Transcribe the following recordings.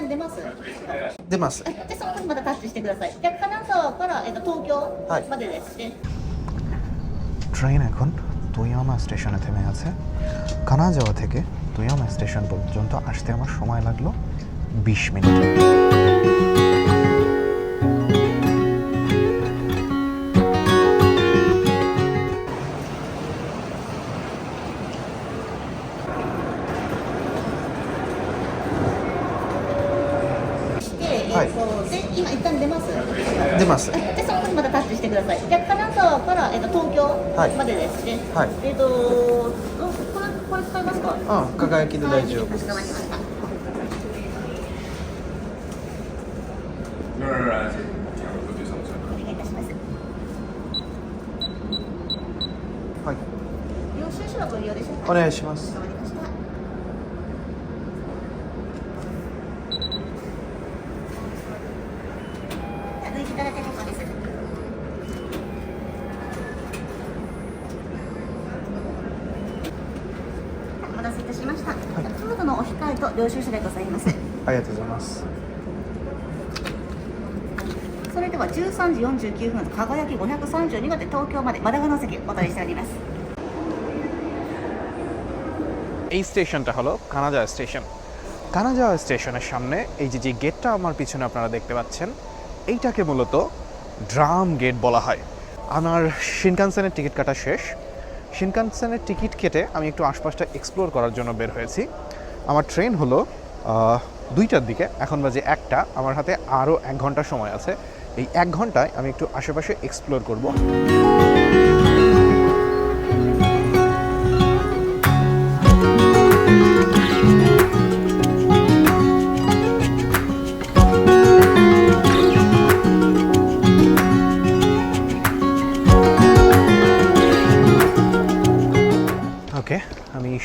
旦出ます出ますでその時またタッチしてくださいで金沢から、えっと、東京はいまでですね、 train এখন তুইয়ামা স্টেশনে থেমে আছে কানাজাওয়া থেকে তুইয়ামা স্টেশন পর্যন্ত আসতে আমার সময় লাগলো বিশ মিনিট はい、えっ、ー、とこれこれ使いますかあ輝きで大丈夫です、はい、お願いします。お控えと領収書でございますありがとうございますそれでは13時49分輝き532号で東京までマダガの席お取りしております এই স্টেশনটা হলো কানাজা স্টেশন কানাজা স্টেশনের সামনে এই যে যে গেটটা আমার পিছনে আপনারা দেখতে পাচ্ছেন এইটাকে মূলত ড্রাম গেট বলা হয় আমার শিনকানসেনের টিকিট কাটা শেষ শিনকানসেনের টিকিট কেটে আমি একটু আশপাশটা এক্সপ্লোর করার জন্য বের হয়েছি আমার ট্রেন হলো দুইটার দিকে। এখন বাজে একটা। আমার হাতে আরও এক ঘণ্টা সময় আছে। এই এক ঘন্টায় আমি একটু আশেপাশে এক্সপ্লোর করব।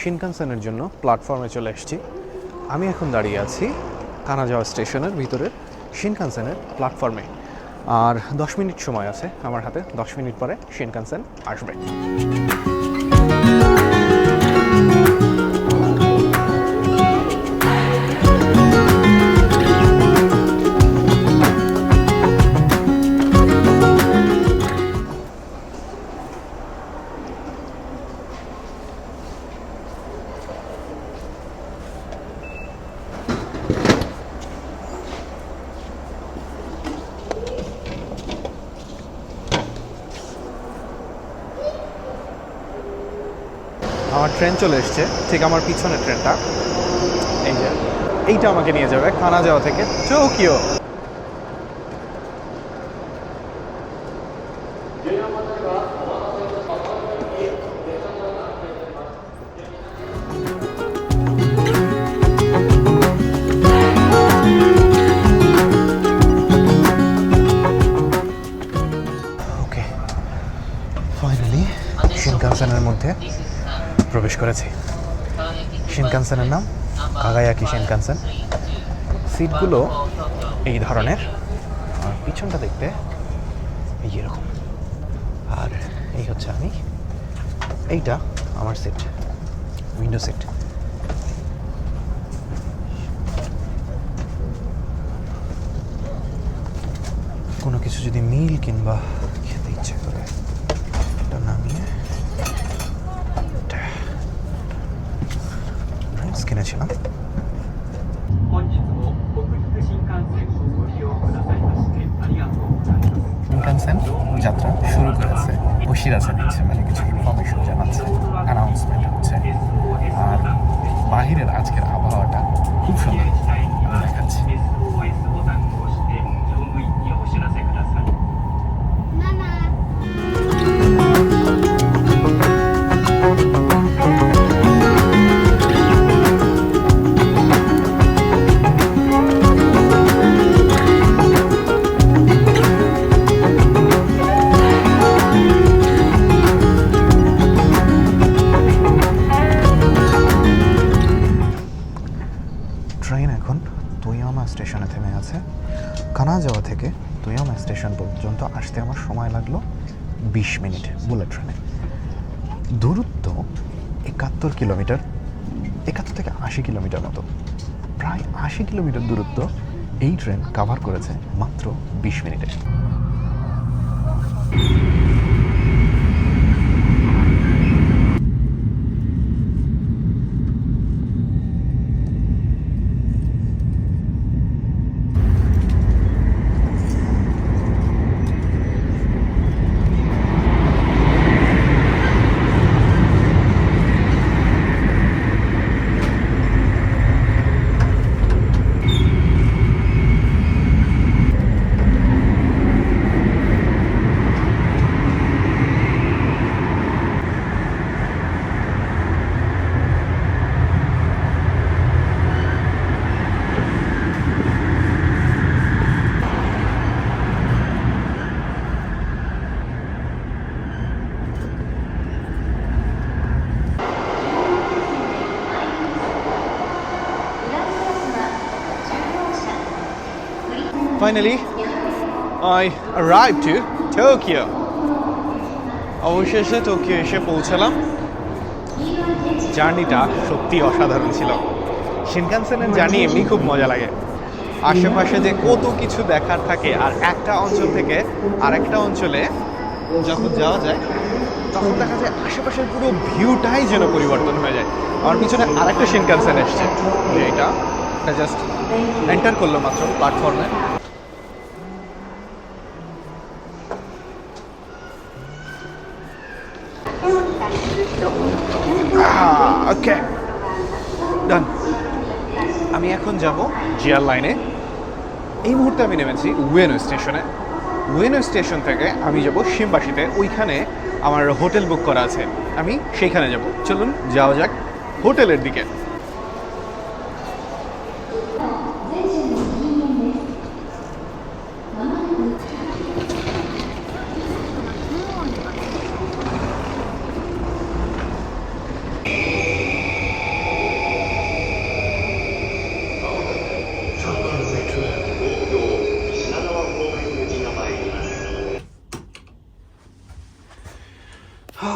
শিনকানসেনের জন্য প্ল্যাটফর্মে চলে এসেছি। আমি এখন দাঁড়িয়ে আছি কানাজাওয়া স্টেশনের ভিতরের শিনকানসেনের প্ল্যাটফর্মে আর দশ মিনিট সময় আছে আমার হাতে, দশ মিনিট পরে শিনকানসেন আসবে। আমার ট্রেন চলে এসছে। ঠিক আমার পিছনের ট্রেনটা এই যে, এইটা আমাকে নিয়ে যাবে খানা যাওয়া থেকে চৌকিও ফাইনালি মধ্যে। প্রবেশ করেছি। শিনকানসেনের নাম? কাগায়াকি শিনকানসেন সিটগুলো এই ধরনের। আর পিছনটা দেখতে এই এরকম। আর এই হচ্ছে আমি। এইটা আমার সিট উইন্ডো সিট কোনো কিছু যদি মিল কিংবা খেতে ইচ্ছে করে। বাহিরের আজকের আবহাওয়াটা। খুব সুন্দর। বিশ মিনিট বুলেট ট্রেনে দূরত্ব একাত্তর কিলোমিটার, একাত্তর থেকে আশি কিলোমিটার মতো। প্রায় আশি কিলোমিটার দূরত্ব এই ট্রেন কাভার করেছে মাত্র বিশ মিনিটে। Finally I arrive to Tokyo অবশেষে টোকিও এসে পৌঁছালাম। জার্নিটা সত্যি অসাধারণ ছিল। শিনকানসেনের জার্নি এমনি খুব মজা লাগে। আশেপাশে যে কত কিছু দেখার থাকে, আর একটা অঞ্চল থেকে আরেকটা অঞ্চলে যখন যাওয়া যায়, তখন দেখা যায় আশেপাশের পুরো ভিউটাই যেন পরিবর্তন হয়ে যায়। আমার পিছনে আরেকটা শিনকানসেন এসছে। যে এটা এটা জাস্ট এন্টার করল মাত্র প্ল্যাটফর্মে ওকে ডান আমি এখন যাব জিয়ার লাইনে। এই মুহূর্তে আমি নেমেছি ওয়েনো স্টেশনে। ওয়েনো স্টেশন থেকে আমি যাব সিমবাসিতে, ওইখানে আমার হোটেল বুক করা আছে। আমি সেইখানে যাব। চলুন, যাওয়া যাক হোটেলের দিকে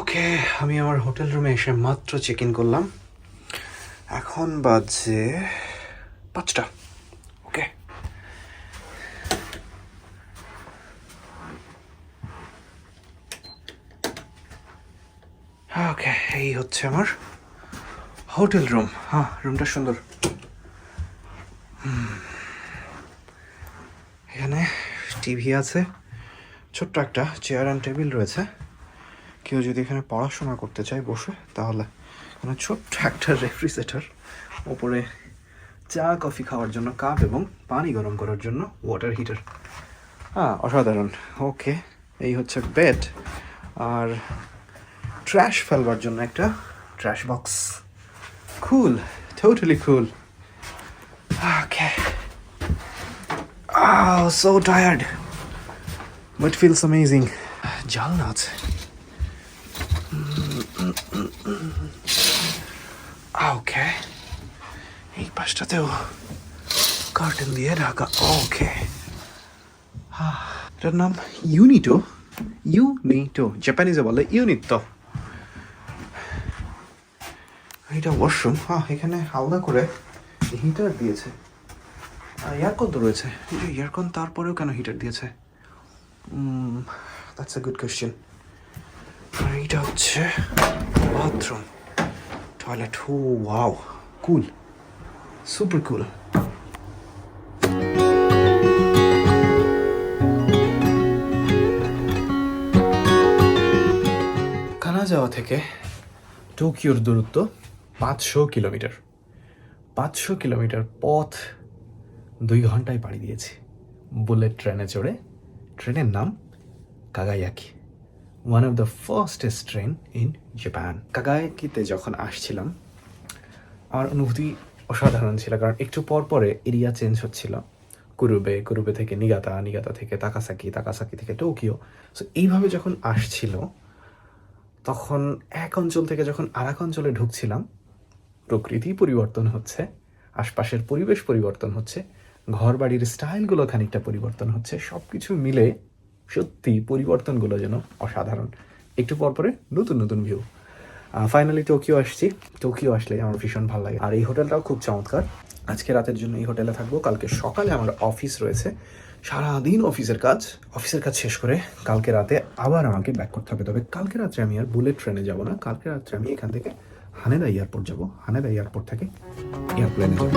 ওকে আমি আমার হোটেল রুমে এসে মাত্র চেক ইন করলাম। এখন বাজে পাঁচটা। ওকে ওকে এই হচ্ছে আমার হোটেল রুম হ্যাঁ রুমটা সুন্দর। এখানে টিভি আছে। ছোট্ট একটা চেয়ার অ্যান্ড টেবিল রয়েছে। কেউ যদি এখানে পড়াশোনা করতে চায় বসে, তাহলে এখানে ছোট্ট একটা রেফ্রিজারেটর ওপরে চা, কফি খাওয়ার জন্য কাপ এবং পানি গরম করার জন্য ওয়াটার হিটার হ্যাঁ অসাধারণ। ওকে এই হচ্ছে বেড আর ট্র্যাশ ফেলবার জন্য একটা trash box cool totally cool okay so tired. But feels amazing. জালনা আছে। ওকে এই পাশটাতেও কার্টেন দিয়ে ঢাকা ওকে এটার নাম ইউনিটো ইউনিটো জাপানিজে বলে ইউনিট এটা ওয়াশরুম হ্যাঁ এখানে আলাদা করে হিটার দিয়েছে আর এয়ারকন তো রয়েছে এয়ারকন তারপরেও কেন হিটার দিয়েছে দ্যাটস এ গুড কোয়েশ্চেন আর এইটা হচ্ছে বাথরুম টয়লেট ও wow cool super cool Kanazawa থেকে টোকিওর দূরত্ব পাঁচশো কিলোমিটার। পাঁচশো কিলোমিটার পথ দুই ঘন্টায় পাড়ি দিয়েছি। বুলেট ট্রেনে চড়ে। ট্রেনের নাম Kagayaki. One of the fastest train in Japan কাগায়াকিতে যখন আসছিলাম, আমার অনুভূতি অসাধারণ ছিল, কারণ একটু পর পরে এরিয়া চেঞ্জ হচ্ছিল। কুরুবে কুরুবে থেকে নিগাতা নিগাতা থেকে তাকাসাকি তাকাসাকি থেকে টোকিও। সো এইভাবে যখন আসছিল, তখন এক অঞ্চল থেকে যখন আর এক অঞ্চলে ঢুকছিলাম, প্রকৃতি পরিবর্তন হচ্ছে, আশপাশের পরিবেশ পরিবর্তন হচ্ছে ঘর বাড়ির স্টাইলগুলো খানিকটা পরিবর্তন হচ্ছে সব কিছু মিলে সত্যি পরিবর্তনগুলো যেন অসাধারণ। একটু পর পরে নতুন নতুন ভিউ ফাইনালি টোকিও আসছি। টোকিও আসলে আমার ভীষণ ভালো লাগে। আর এই হোটেলটাও খুব চমৎকার। আজকে রাতের জন্য এই হোটেলে থাকব। কালকে সকালে আমার অফিস রয়েছে। সারাদিন অফিসের কাজ। অফিসের কাজ শেষ করে কালকে রাতে আবার আমাকে ব্যাক করতে হবে। তবে কালকে রাত্রে আমি আর বুলেট ট্রেনে যাব না। কালকে রাত্রে আমি এখান থেকে হানেদা এয়ারপোর্ট যাব। হানেদা এয়ারপোর্ট থেকে এয়ারপ্লেনে যাব।